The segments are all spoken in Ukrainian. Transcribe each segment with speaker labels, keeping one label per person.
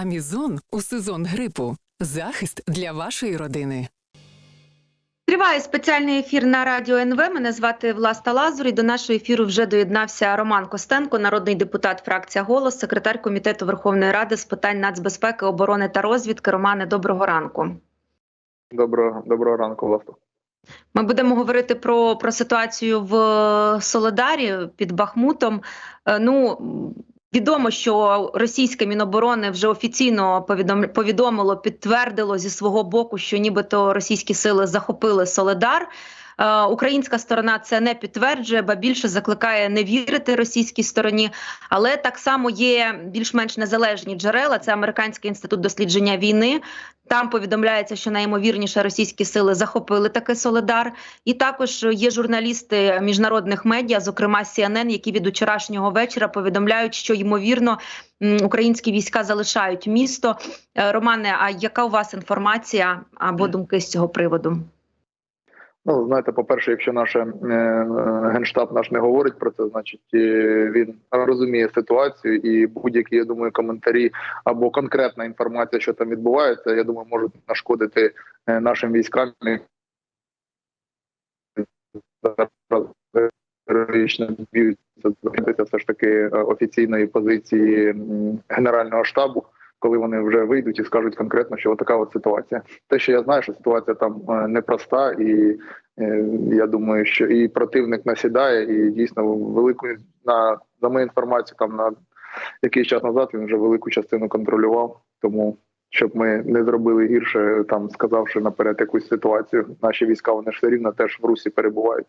Speaker 1: Амізон у сезон грипу. Захист для вашої родини.
Speaker 2: Триває спеціальний ефір на радіо НВ. Мене звати Власта Лазур. І до нашого ефіру вже доєднався Роман Костенко, народний депутат фракція Голос, секретар комітету Верховної Ради з питань нацбезпеки, оборони та розвідки. Романе, доброго ранку.
Speaker 3: Доброго доброго ранку, власне.
Speaker 2: Ми будемо говорити про, про ситуацію в Солодарі під Бахмутом. Е, Ну відомо, що російське міноборони вже офіційно повідом, повідомило, підтвердило зі свого боку, що нібито російські сили захопили Соледар. Е, Українська сторона це не підтверджує, ба більше закликає не вірити російській стороні. Але так само є більш-менш незалежні джерела. Це американський інститут дослідження війни. Там повідомляється, що найімовірніше російські сили захопили таки Соледар. І також є журналісти міжнародних медіа, зокрема CNN, які від вчорашнього вечора повідомляють, що ймовірно українські війська залишають місто. Е, Романе, а яка у вас інформація або думки з цього приводу?
Speaker 3: Ну знаєте, по-перше, якщо наш е, генштаб наш не говорить про це, значить е, він розуміє ситуацію і будь-які я думаю коментарі або конкретна інформація, що там відбувається, я думаю, можуть нашкодити е, нашим військам. Героїчно б'ються все ж таки офіційної позиції генерального штабу, коли вони вже вийдуть і скажуть конкретно, що така от ситуація. Те, що я знаю, що ситуація там е, непроста, і е, я думаю, що і противник насідає, і дійсно велику на за мою інформацію, там на якийсь час назад він вже велику частину контролював. Тому щоб ми не зробили гірше, там сказавши наперед якусь ситуацію, наші війська вони ж все рівно теж в русі перебувають.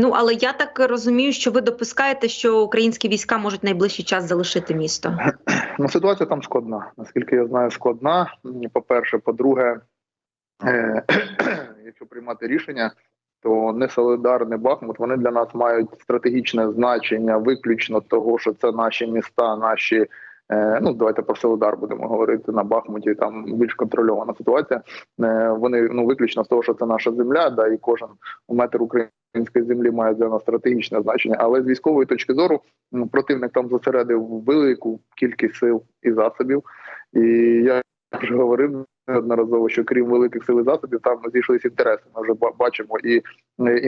Speaker 2: Ну але я так розумію, що ви допускаєте, що українські війська можуть найближчий час залишити місто.
Speaker 3: Ну, ситуація там складна. Наскільки я знаю, складна. По-перше, по-друге, е- якщо приймати рішення, то не Солидар, не Бахмут, вони для нас мають стратегічне значення, виключно того, що це наші міста, наші. Е, Ну, давайте про Солидар будемо говорити на Бахмуті. Там більш контрольована ситуація. Е, Вони ну виключно з того, що це наша земля, да і кожен метр української землі має для нас стратегічне значення. Але з військової точки зору противник там зосередив велику кількість сил і засобів. І я вже говорив неодноразово, що крім великих сил і засобів, там зійшлися інтереси. Ми вже бачимо і е,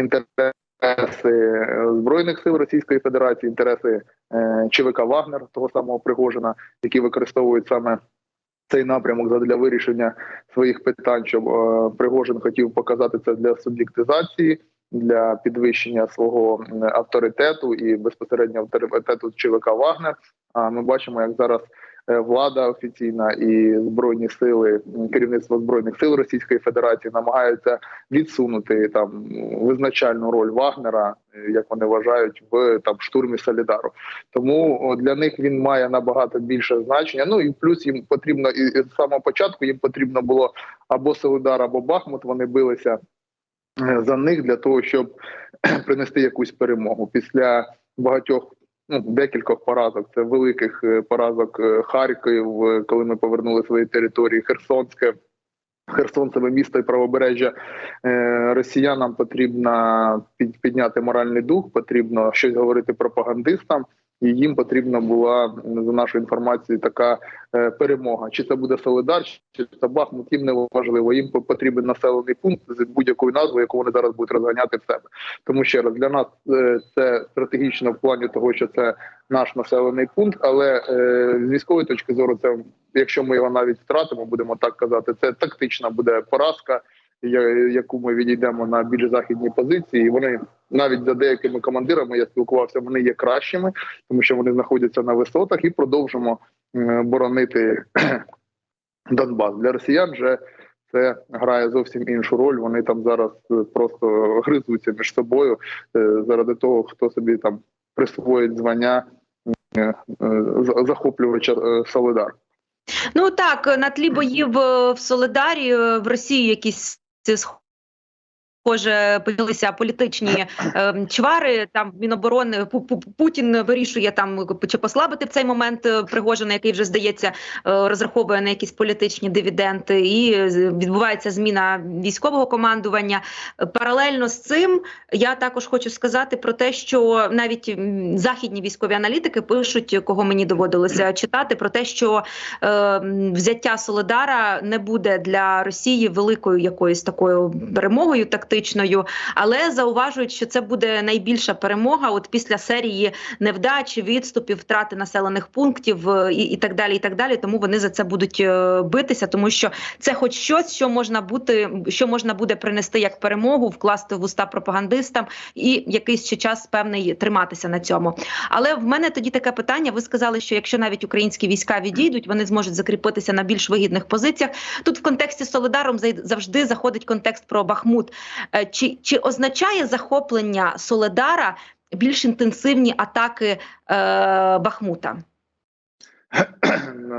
Speaker 3: інтереси е, збройних сил Російської Федерації, інтереси е, ЧВК Вагнер, того самого Пригожина, які використовують саме. Цей напрямок для вирішення своїх питань, щоб е, Пригожин хотів показати це для суб'єктизації, для підвищення свого авторитету і безпосередньо авторитету ЧВК Вагнер. А ми бачимо, як зараз влада офіційна і збройні сили, керівництво збройних сил Російської Федерації намагаються відсунути там визначальну роль Вагнера, е, як вони вважають, в там штурмі Солідару. Тому для них він має набагато більше значення. Ну і плюс їм потрібно і з самого початку їм потрібно було або Солидар, або Бахмут. Вони билися е, за них для того, щоб принести якусь перемогу після багатьох. Ну, декількох поразок. Це великих е, поразок е, Харків, е, коли ми повернули свої території, Херсонське, Херсонцеве місто і правобережжя росіянам потрібно під, підняти моральний дух, потрібно щось говорити пропагандистам, і їм потрібна була за нашою інформацією така е, перемога. Чи це буде Солидар, чи це Бахмут, їм не важливо. Їм потрібен населений пункт з будь-якою назвою, яку вони зараз будуть розганяти в себе. Тому ще раз для нас е, це стратегічно в плані того, що це наш населений пункт, але е, з військової точки зору, це якщо ми його навіть втратимо, будемо так казати, це тактична буде поразка, яку ми відійдемо на більш західні позиції. І вони навіть за деякими командирами я спілкувався, вони є кращими, тому що вони знаходяться на висотах і продовжимо е, боронити Донбас. Для росіян же це грає зовсім іншу роль. Вони там зараз е, просто гризуться між собою е, заради того, хто собі там присвоїть звання за- захоплювача Солидар.
Speaker 2: Ну так на тлі боїв в Солидарі в Росії якісь ці Схоже, почалися політичні е, чвари. Там Міноборони Пу- Путін вирішує там чи послабити в цей момент е, Пригожина, який вже здається е, розраховує на якісь політичні дивіденди, і відбувається зміна військового командування. Е, Паралельно з цим я також хочу сказати про те, що навіть західні військові аналітики пишуть, кого мені доводилося читати, про те, що е, взяття Соледара не буде для Росії великою якоюсь такою перемогою тактичною, але зауважують, що це буде найбільша перемога. От після серії невдач, відступів, втрати населених пунктів е, і, і так далі. І так далі. Тому вони за це будуть е, битися, тому що це хоч щось, що можна бути, що можна буде принести як перемогу, вкласти в уста пропагандистам і якийсь ще час певний триматися на цьому. Але в мене тоді таке питання. Ви сказали, що якщо навіть українські війська відійдуть, вони зможуть закріпитися на більш вигідних позиціях. Тут в контексті Солидаром завжди заходить контекст про Бахмут. Е, Чи, чи означає захоплення Соледара більш інтенсивні атаки е, Бахмута?
Speaker 3: Е,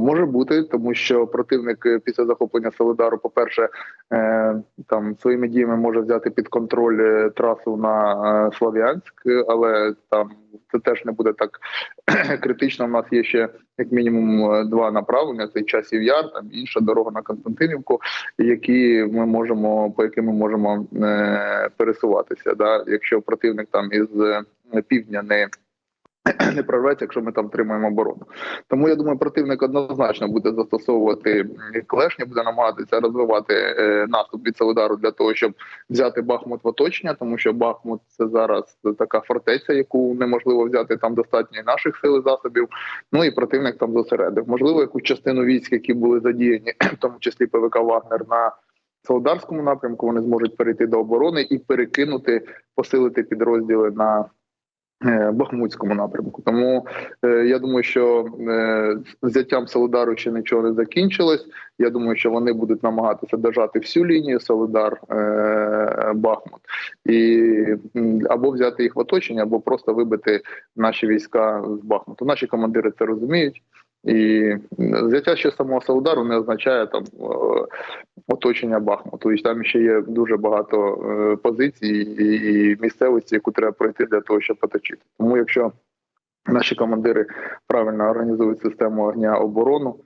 Speaker 3: Може бути, тому що противник е, після захоплення Солидару, по-перше, е, там своїми діями може взяти під контроль трасу на Слов'янськ, але там це теж не буде так критично. У нас є ще як мінімум два направлення: це часів яр, там інша дорога на Константинівку, які ми можемо по яким ми можемо пересуватися. Да? Якщо противник там із півдня не не прорветься, якщо ми там тримаємо оборону. Тому я думаю, противник однозначно буде застосовувати клешні, буде намагатися розвивати е, наступ від Солидару для того, щоб взяти Бахмут в оточення, тому що Бахмут це зараз така фортеця, яку неможливо взяти. Там достатньо і наших сил і засобів. Ну і противник там зосередив. Можливо, якусь частину військ, які були задіяні, в тому числі ПВК Вагнер на Солодарському напрямку, вони зможуть перейти до оборони і перекинути, посилити підрозділи на Бахмутському напрямку. Тому е, я думаю, що е, взяттям Солидару ще нічого не закінчилось. Я думаю, що вони будуть намагатися держати всю лінію Солидар е, Бахмут і або взяти їх в оточення, або просто вибити наші війська з Бахмуту. Наші командири це розуміють. І взяття ще самого Солидару не означає там е, оточення Бахмуту. І там ще є дуже багато е, позицій і, місцевості, яку треба пройти для того, щоб оточити. Тому якщо наші командири правильно організують систему огня оборону,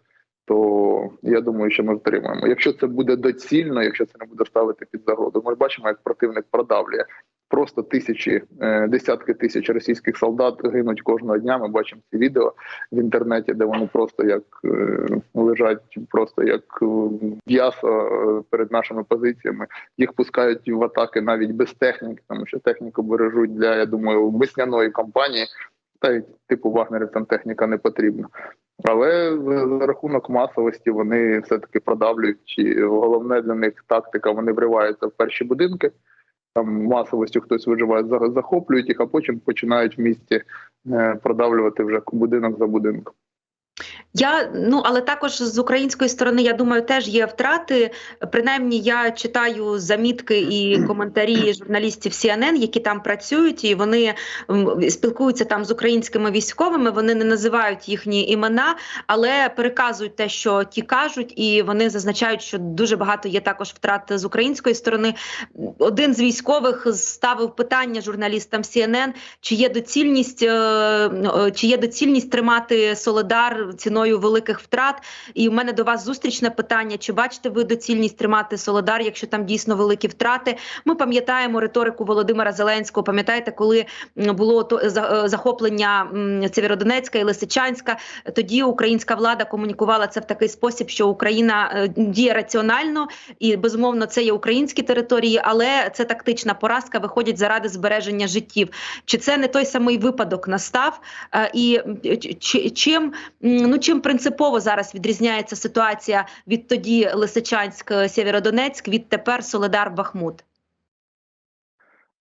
Speaker 3: то я думаю, що ми втримаємо. Якщо це буде доцільно, якщо це не буде ставити під загроду, ми бачимо, як противник продавлює. Просто тисячі, е, десятки тисяч російських солдат гинуть кожного дня. Ми бачимо ці відео в інтернеті, де вони просто як е, лежать, просто як е, м'ясо перед нашими позиціями. Їх пускають в атаки навіть без техніки, тому що техніку бережуть для, я думаю, весняної кампанії. Та й типу вагнерівцям техніка не потрібна. Але за за рахунок масовості вони все таки продавлюють. І головне для них тактика. Вони вриваються в перші будинки. Там масовістю хтось виживає, за- захоплюють їх, а потім починають в місті е, продавлювати вже будинок за будинком.
Speaker 2: Я ну але також з української сторони, я думаю, теж є втрати. Принаймні, я читаю замітки і коментарі журналістів CNN, які там працюють, і вони спілкуються там з українськими військовими. Вони не називають їхні імена, але переказують те, що ті кажуть, і вони зазначають, що дуже багато є також втрат з української сторони. Один з військових ставив питання журналістам CNN, чи є доцільність, е, е, чи є доцільність тримати Соледар ціною великих втрат. І в мене до вас зустрічне питання: чи бачите ви доцільність тримати Соледар, якщо там дійсно великі втрати? Ми пам'ятаємо риторику Володимира Зеленського. Пам'ятаєте, коли було то е, захоплення Сєвєродонецька і Лисичанська? Тоді українська влада комунікувала це в такий спосіб, що Україна е, діє раціонально і безумовно це є українські території, але це тактична поразка. Виходять заради збереження життів. Чи це не той самий випадок настав? Е, І чи- чим ну чим принципово зараз відрізняється ситуація від тоді Лисичанськ, е, Сєвєродонецьк, від тепер Соледар Бахмут?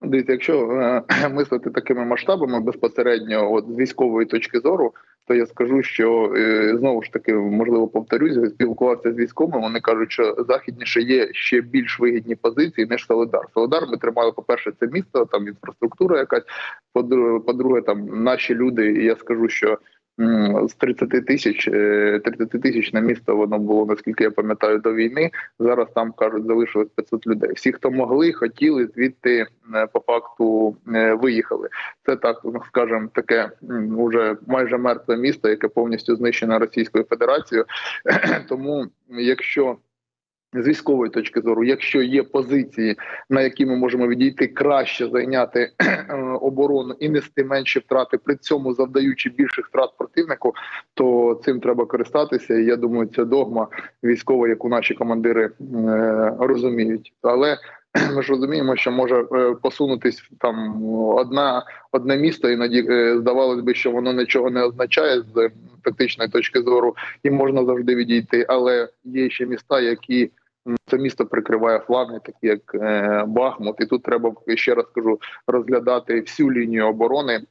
Speaker 3: Дивіться, якщо е, мислити такими масштабами безпосередньо, от з військової точки зору, то я скажу, що е, знову ж таки можливо повторюсь, спілкувався з військовими. Вони кажуть, що західніше є ще більш вигідні позиції ніж Солидар. Солидар ми тримали, по перше, це місто, там інфраструктура якась. По-друге, по-друге, там наші люди. І я скажу, що з 30 тисяч, е, 30 тисяч на місто воно було, наскільки я пам'ятаю, до війни. Зараз там кажуть, залишилось 500 людей. Всі, хто могли, хотіли звідти е, по факту е, виїхали. Це так, скажем, таке вже майже мертве місто, яке повністю знищено Російською Федерацією. Тому, якщо з військової точки зору, якщо є позиції, на які ми можемо відійти краще зайняти е, оборону і нести менші втрати, при цьому завдаючи більших втрат противнику, то цим треба користатися. І я думаю, це догма військова, яку наші командири е, розуміють. Але ми ж розуміємо, що може е, посунутись там одна одне місто, наді здавалось би, що воно нічого не означає з тактичної точки зору, і можна завжди відійти. Але є ще міста, які це місто прикриває фланги, такі як е, Бахмут, і тут треба ще раз кажу розглядати всю лінію оборони.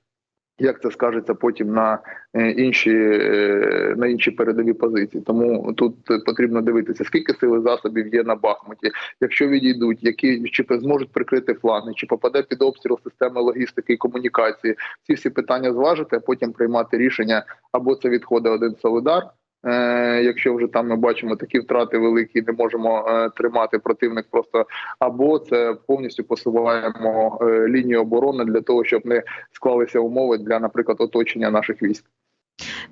Speaker 3: Як це скажеться потім на е, інші е, на інші передові позиції? Тому тут потрібно дивитися, скільки сили засобів є на Бахмуті. Якщо відійдуть, які чи зможуть прикрити фланги, чи попаде під обстріл системи логістики і комунікації. Ці всі питання зважити, а потім приймати рішення або це відходить один солидар. Е, якщо вже там ми бачимо такі втрати великі, не можемо е, тримати противник просто або це повністю посуваємо е, лінію оборони для того, щоб не склалися умови для, наприклад, оточення наших військ.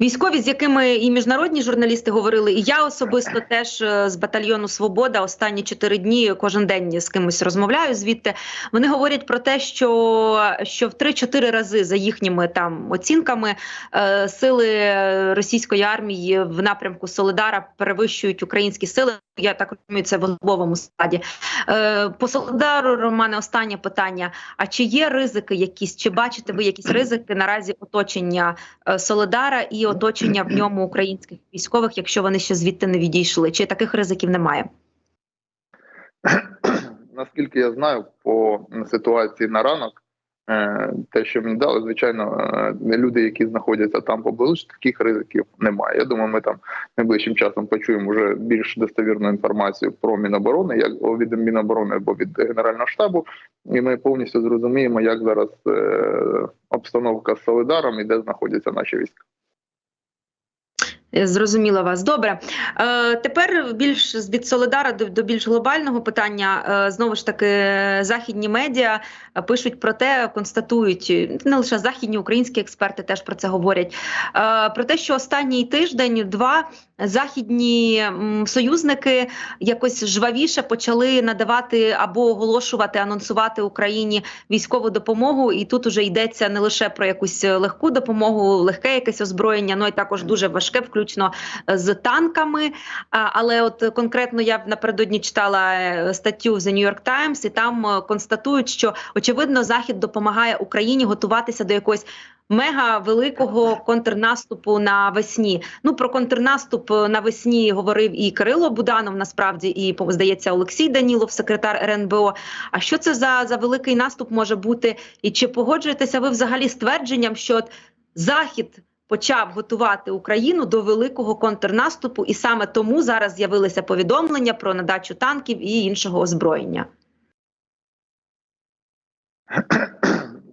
Speaker 2: Військові, з якими і міжнародні журналісти говорили, і я особисто теж е, з батальйону Свобода останні чотири дні кожен день з кимось розмовляю звідти. Вони говорять про те, що, що в 3-4 рази за їхніми там оцінками е, сили російської армії в напрямку Солидара перевищують українські сили. Я так розумію, це в особовому складі. Е, по Солидару, Романе, останнє питання: а чи є ризики якісь? Чи бачите ви якісь ризики наразі оточення е, Солидара і оточення в ньому українських військових, якщо вони ще звідти не відійшли? Чи таких ризиків немає?
Speaker 3: Наскільки я знаю, по ситуації на ранок, те, що мені дали, звичайно, е, люди, які знаходяться там поблизу, таких ризиків немає. Я думаю, ми там найближчим часом почуємо вже більш достовірну інформацію про Міноборони, як від Міноборони або від Генерального штабу, і ми повністю зрозуміємо, як зараз е, обстановка з Солидаром і де знаходяться наші війська.
Speaker 2: Е, Зрозуміла вас. Добре. Е, тепер більш від Солидара до, до більш глобального питання. Е, знову ж таки, західні медіа е, пишуть про те, констатують е, не лише західні, українські експерти теж про це говорять. Е, про те, що останній тиждень, два західні союзники якось жвавіше почали надавати або оголошувати, анонсувати Україні військову допомогу. І тут уже йдеться не лише про якусь легку допомогу, легке якесь озброєння, ну і також дуже важке, включно е, з танками. Але от конкретно я напередодні читала е, статтю в The New York Times, і там е, констатують, що очевидно Захід допомагає Україні готуватися до якогось. Мега великого контрнаступу навесні. Ну про контрнаступ навесні говорив і Кирило Буданов. Насправді, і здається, Олексій Данілов, секретар РНБО. А що це за, за великий наступ може бути? І чи погоджуєтеся ви взагалі з твердженням, що от Захід почав готувати Україну до великого контрнаступу, і саме тому зараз з'явилися повідомлення про надачу танків і іншого озброєння?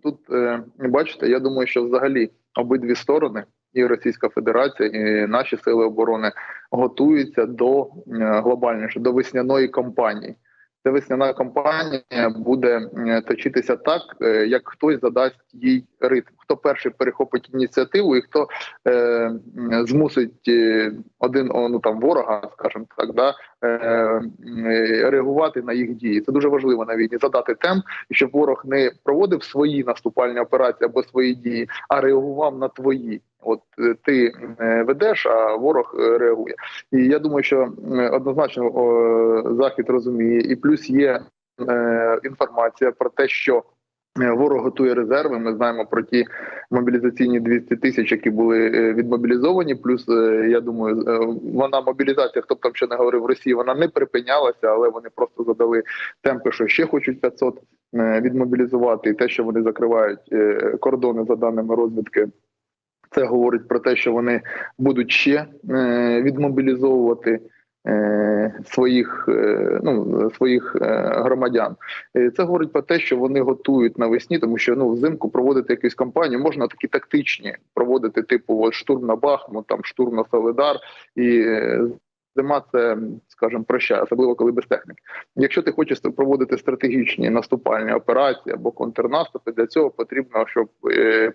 Speaker 3: Тут е, бачите, я думаю, що взагалі обидві сторони, і Російська Федерація, і наші сили оборони готуються до е, глобальніше до весняної кампанії. Ця весняна кампанія буде точитися так, е, як хтось задасть їй ритм. Хто перший перехопить ініціативу, і хто е, змусить е, один ну там ворога, скажімо так, да реагувати на їх дії. Це дуже важливо на війні задати темп, щоб ворог не проводив свої наступальні операції або свої дії, а реагував на твої. От е, ти е, ведеш, а ворог е, реагує. І я думаю, що е, однозначно захід розуміє, і плюс є е, інформація про те, що е, ворог готує резерви. Ми знаємо про ті мобілізаційні 200 тисяч, які були е, відмобілізовані. Плюс е, я думаю, е, вона мобілізація, хто б там ще не говорив Росії, вона не припинялася, але вони просто задали темпи, що ще хочуть 500 е, відмобілізувати, і те, що вони закривають е, кордони за даними розвідки. Це говорить про те, що вони будуть ще е, відмобілізовувати. Е, своїх е, ну своїх е, громадян. Це говорить про те, що вони готують навесні, тому що ну взимку проводити якусь кампанію можна такі тактичні проводити, типу от, штурм на Бахмут, там штурм на Солидар і. Зима це, скажімо, прощає, особливо коли без техніки. Якщо ти хочеш проводити стратегічні наступальні операції або контрнаступи, для цього потрібно, щоб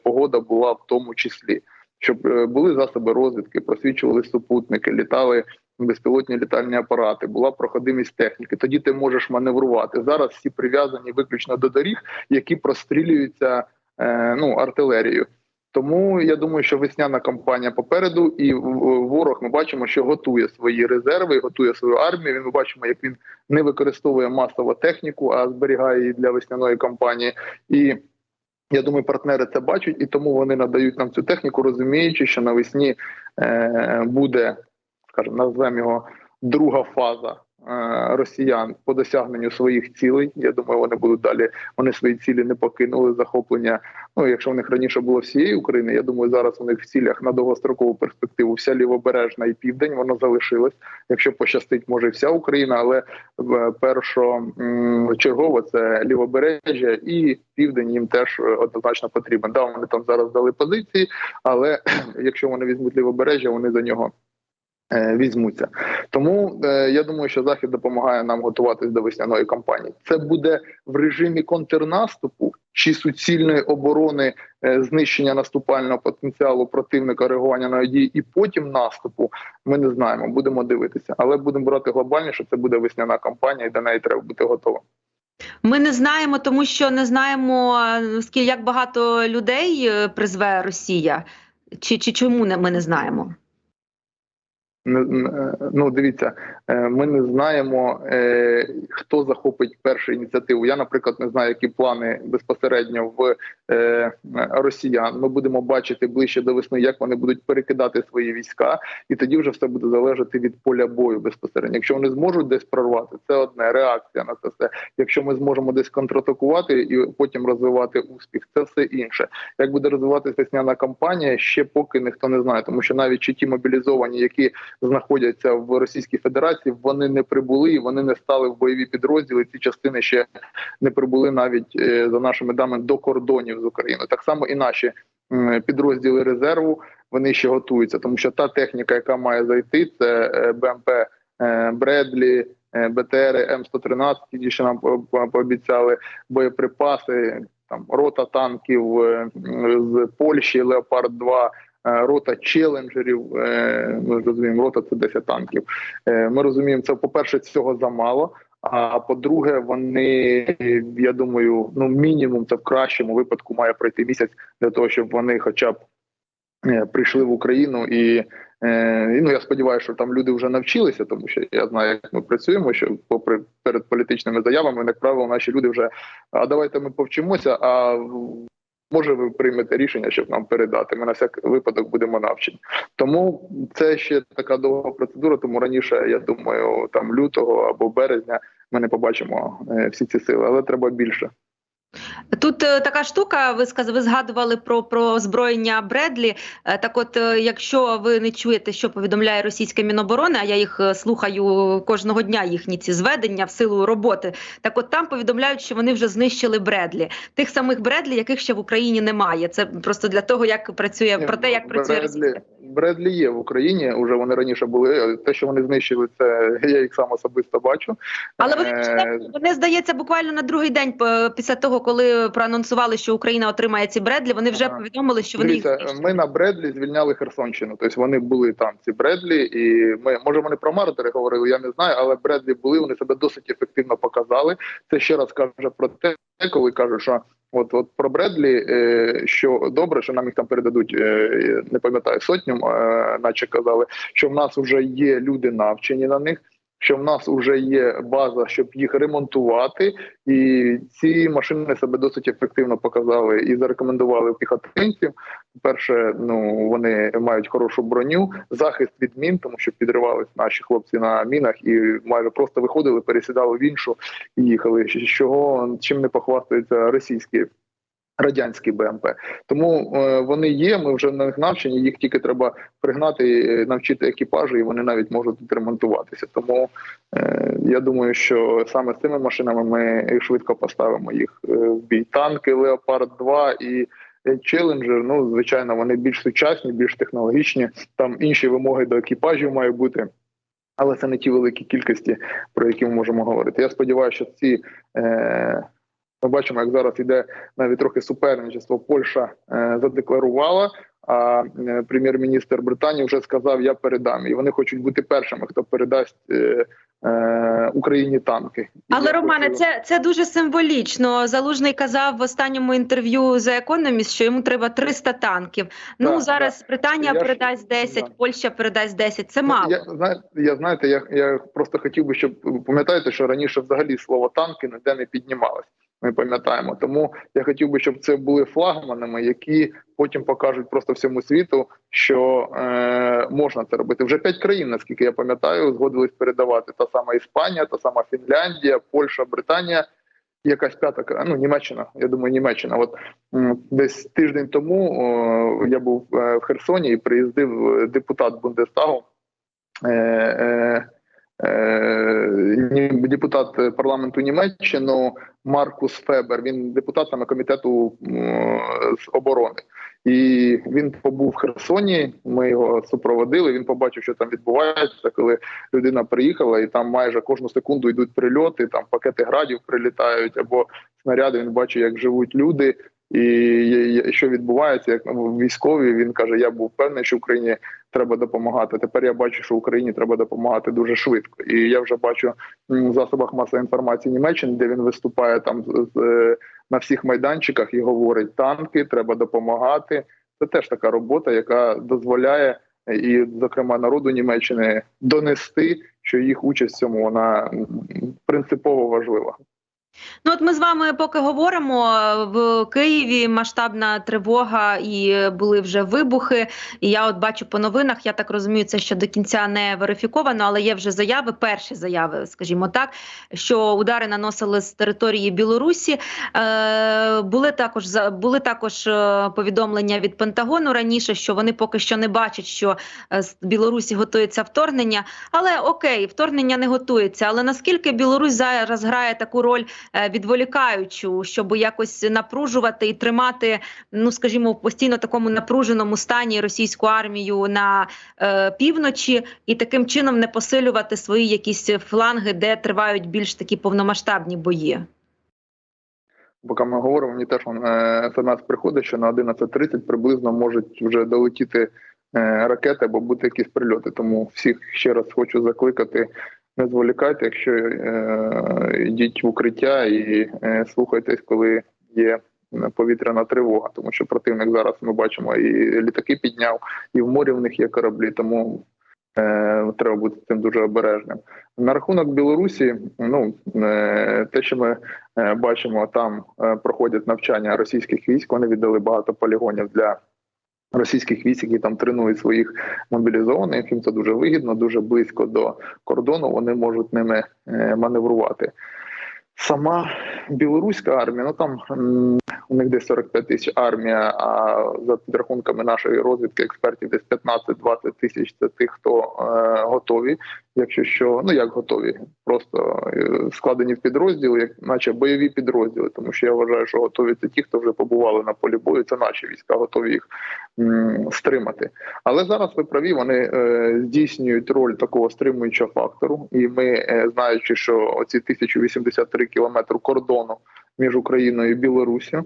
Speaker 3: погода була в тому числі, щоб були засоби розвідки, просвічували супутники, літали безпілотні літальні апарати, була проходимість техніки. Тоді ти можеш маневрувати. Зараз всі прив'язані виключно до доріг, які прострілюються е, ну артилерією. Тому я думаю, що весняна кампанія попереду, і ворог ми бачимо, що готує свої резерви, готує свою армію. Він ми бачимо, як він не використовує масово техніку, а зберігає її для весняної кампанії. І я думаю, партнери це бачать, і тому вони надають нам цю техніку, розуміючи, що навесні е, буде, скажімо, назвемо його друга фаза. е, Росіян по досягненню своїх цілей. Я думаю, вони будуть далі. Вони свої цілі не покинули захоплення. Ну, якщо в них раніше було всієї України, я думаю, зараз у них в цілях на довгострокову перспективу вся лівобережна і південь воно залишилось. Якщо пощастить, може і вся Україна, але першочергово це лівобережжя і південь їм теж е, однозначно потрібен. Да, вони там зараз дали позиції, але якщо вони візьмуть лівобережжя, вони за нього. Е, Візьмуться, тому е, я думаю, що захід допомагає нам готуватись до весняної кампанії. Це буде в режимі контрнаступу чи суцільної оборони е, знищення наступального потенціалу противника, реагування дії, і потім наступу. Ми не знаємо, будемо дивитися, але будемо брати глобальніше. Це буде весняна кампанія, і до неї треба бути готовим.
Speaker 2: Ми не знаємо, тому що не знаємо скільки як багато людей призве Росія, чи, чи чому ми не знаємо.
Speaker 3: Не- Ну, дивіться, е, ми не знаємо, е, хто захопить першу ініціативу. Я, наприклад, не знаю, які плани безпосередньо в е, росіян. Ми будемо бачити ближче до весни, як вони будуть перекидати свої війська, і тоді вже все буде залежати від поля бою безпосередньо. Якщо вони зможуть десь прорвати, це одне реакція на це все. Якщо ми зможемо десь контратакувати і потім розвивати успіх, це все інше. Як буде розвиватися весняна кампанія, ще поки ніхто не знає, тому що навіть чи ті мобілізовані, які знаходяться в Російській Федерації, вони не прибули і вони не стали в бойові підрозділи. Ці частини ще не прибули навіть е, за нашими даними до кордонів з Україною. Так само і наші підрозділи резерву вони ще готуються, тому що та техніка, яка має зайти, це е, БМП е, Бредлі. БТРи М113, ті, що нам по- по- пообіцяли боєприпаси, там рота танків з Польщі, Леопард 2 е, рота челенджерів. е, Ми розуміємо, рота це 10 танків. Е, Ми розуміємо, це по-перше, цього замало. А по-друге, вони я думаю, ну мінімум це в кращому випадку має пройти місяць для того, щоб вони, хоча б е, прийшли в Україну е, і, Ну я сподіваюся, що там люди вже навчилися, тому що я знаю, як ми працюємо. Що попри перед політичними заявами, як правило, наші люди вже а давайте ми повчимося. А може ви приймете рішення, щоб нам передати. Ми на всяк випадок будемо навчені. Тому це ще така довга процедура. Тому раніше я думаю, там лютого або березня ми не побачимо е, всі ці сили, але треба більше.
Speaker 2: Тут е, така штука. Ви сказ... ви згадували про, про озброєння Бредлі. Е, так, от, е, якщо ви не чуєте, що повідомляє російське міноборони, а я їх слухаю кожного дня, їхні ці зведення в силу роботи. Так, от там повідомляють, що вони вже знищили Бредлі, тих самих Бредлі, яких ще в Україні немає. Це просто для того, як працює про те, як працює
Speaker 3: Бредлі,
Speaker 2: Росія.
Speaker 3: Бредлі є в Україні. Уже вони раніше були. Те, що вони знищили, це я їх сам особисто бачу.
Speaker 2: Але вони, вони здається, буквально на другий день після того, коли проанонсували, що Україна отримає ці Бредлі, вони вже повідомили, що вони
Speaker 3: Дивіться,
Speaker 2: знищили.
Speaker 3: ми на Бредлі звільняли Херсонщину. Тобто вони були там ці Бредлі, і ми може вони про мартери говорили, я не знаю, але Бредлі були. Вони себе досить ефективно показали. Це ще раз каже про те, коли кажуть, що. От, от про Бредлі, е, що добре, що нам їх там передадуть, е, не пам'ятаю сотню, е, наче казали, що в нас вже є люди навчені на них, що в нас вже є база, щоб їх ремонтувати, і ці машини себе досить ефективно показали і зарекомендували піхотинців. Перше, ну вони мають хорошу броню, захист від мін, тому що підривались наші хлопці на мінах і майже просто виходили, пересідали в іншу і їхали. Чого чим не похвастаються російські радянські БМП. Тому е, вони є. Ми вже на них навчені. Їх тільки треба пригнати, е, навчити екіпажу, і вони навіть можуть відремонтуватися. Тому е, я думаю, що саме з цими машинами ми швидко поставимо їх в бій. Танки Леопард 2 і Челенджер, ну звичайно, вони більш сучасні, більш технологічні. Там інші вимоги до екіпажів мають бути. Але це не ті великі кількості, про які ми можемо говорити. Я сподіваюся, що ці е, ми бачимо, як зараз іде навіть трохи суперничество. Польща е, задекларувала. А е, прем'єр-міністр Британії вже сказав: Я передам. І вони хочуть бути першими, хто передасть е, е, Україні танки.
Speaker 2: Але
Speaker 3: я
Speaker 2: Романе,
Speaker 3: хочу-
Speaker 2: це, це дуже символічно. Залужний казав в останньому інтерв'ю The Economist, що йому треба 300 танків. Ну
Speaker 3: Так,
Speaker 2: зараз Британія
Speaker 3: Я
Speaker 2: передасть 10,
Speaker 3: да.
Speaker 2: Польща передасть 10. Це мало.
Speaker 3: Я знає, я знаєте, я, я просто хотів би, щоб пам'ятаєте, що раніше взагалі слово танки ніде не піднімалось. Ми пам'ятаємо. Тому я хотів би, щоб це були флагманами, які потім покажуть просто всьому світу, що е, можна це робити. Вже п'ять країн, наскільки я пам'ятаю, згодились передавати та сама Іспанія, та сама Фінляндія, Польща, Британія. Якась п'ята ну Німеччина. Я думаю, Німеччина. От десь тиждень тому о, я був е, в Херсоні і приїздив е, депутат Бундестагу е, е, депутат парламенту Німеччини Маркус Фебер. Він депутат саме комітету з оборони. І він побув в Херсоні. Ми його супроводили. Він побачив, що там відбувається, коли людина приїхала, і там майже кожну секунду йдуть прильоти. Там пакети градів прилітають або снаряди. Він бачить, як живуть люди. І що відбувається, як військові він каже: Я був певний, що Україні треба допомагати. Тепер я бачу, що Україні треба допомагати дуже швидко. І я вже бачу в засобах масової інформації Німеччини, де він виступає там з, з- на всіх майданчиках і говорить: танки, треба допомагати. Це теж така робота, яка дозволяє е, і, зокрема, народу Німеччини донести, що їх участь в цьому вона принципово важлива.
Speaker 2: Ну, от ми з вами поки говоримо в Києві масштабна тривога і були вже вибухи. І я от бачу по новинах, я так розумію, це ще до кінця не верифіковано, але є вже заяви, перші заяви, скажімо так, що удари наносили з території Білорусі. Е, були також були також е, повідомлення від Пентагону раніше, що вони поки що не бачать, що е, з Білорусі готується вторгнення. Але окей, вторгнення не готується. Але наскільки Білорусь зараз грає таку роль? Е, відволікаючу, щоб якось напружувати і тримати, ну скажімо, в постійно такому напруженому стані російську армію на е, півночі, і таким чином не посилювати свої якісь фланги, де тривають більш такі повномасштабні бої.
Speaker 3: Поки ми говоримо, мені теж е, смс приходить, що на 11.30 приблизно можуть вже долетіти е, ракети або бути якісь прильоти. Тому всіх ще раз хочу закликати. Не зволікайте, якщо е, йдіть в укриття і е, слухайтесь, коли є повітряна тривога, тому що противник зараз ми бачимо і літаки підняв, і в морі в них є кораблі, тому е, треба бути цим дуже обережним. На рахунок Білорусі, ну е, те, що ми е, бачимо, там е, проходять навчання російських військ. Вони віддали багато полігонів для російських військ, які там тренують своїх мобілізованих. Їм це дуже вигідно, дуже близько до кордону. Вони можуть ними е, маневрувати. Сама білоруська армія, ну там у них десь 45 тисяч армія. А за підрахунками нашої розвідки експертів, десь 15-20 тисяч це тих, хто е, готові. Якщо що, ну як готові, просто е, складені в підрозділи, як наче бойові підрозділи. Тому що я вважаю, що готові це ті, хто вже побували на полі бою. Це наші війська, готові їх м, стримати. Але зараз ви праві, вони е, здійснюють роль такого стримуючого фактору, і ми, е, знаючи, що оці 1083 кілометри кордону між Україною і Білорусі.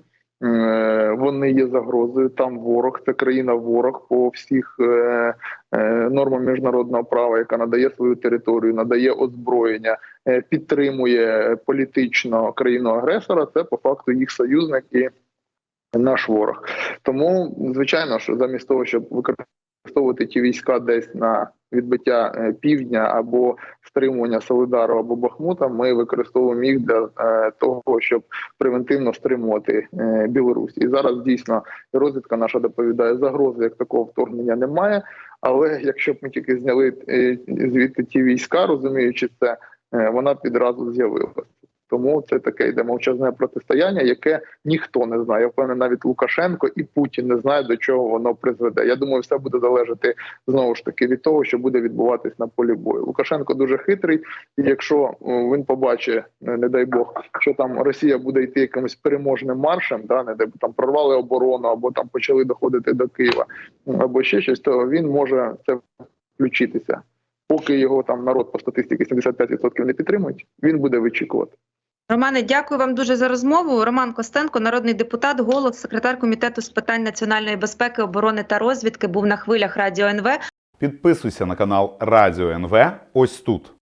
Speaker 3: е, Вони є загрозою. Там ворог, це країна ворог по всіх е, е, нормам міжнародного права, яка надає свою територію, надає озброєння, підтримує політично країну агресора. Це по факту їх союзник і наш ворог. Тому, звичайно, що замість того, щоб використовувати ті війська десь на відбиття е, півдня або стримування Солидару або Бахмута, ми використовуємо їх для е, того, щоб превентивно стримувати е, Білорусь. І зараз дійсно розвідка наша доповідає загрози, як такого вторгнення немає. Але якщо б ми тільки зняли звідти ті війська, розуміючи це, вона б відразу з'явилася. Тому це таке йде мовчазне протистояння, яке ніхто не знає. Я впевнений, навіть Лукашенко і Путін не знають, до чого воно призведе. Я думаю, все буде залежати знову ж таки від того, що буде відбуватись на полі бою. Лукашенко дуже хитрий, і якщо він побачить, не, дай Бог, що там Росія буде йти якимось переможним маршем, да не дай Бог, там прорвали оборону, або там почали доходити до Києва, або ще щось, то він може це включитися. Поки його там народ по статистиці 75% не підтримують, він буде вичікувати.
Speaker 2: Романе, дякую вам дуже за розмову. Роман Костенко, народний депутат, голос, секретар комітету з питань національної безпеки, оборони та розвідки, був на хвилях радіо НВ.
Speaker 4: Підписуйся на канал Радіо НВ ось тут.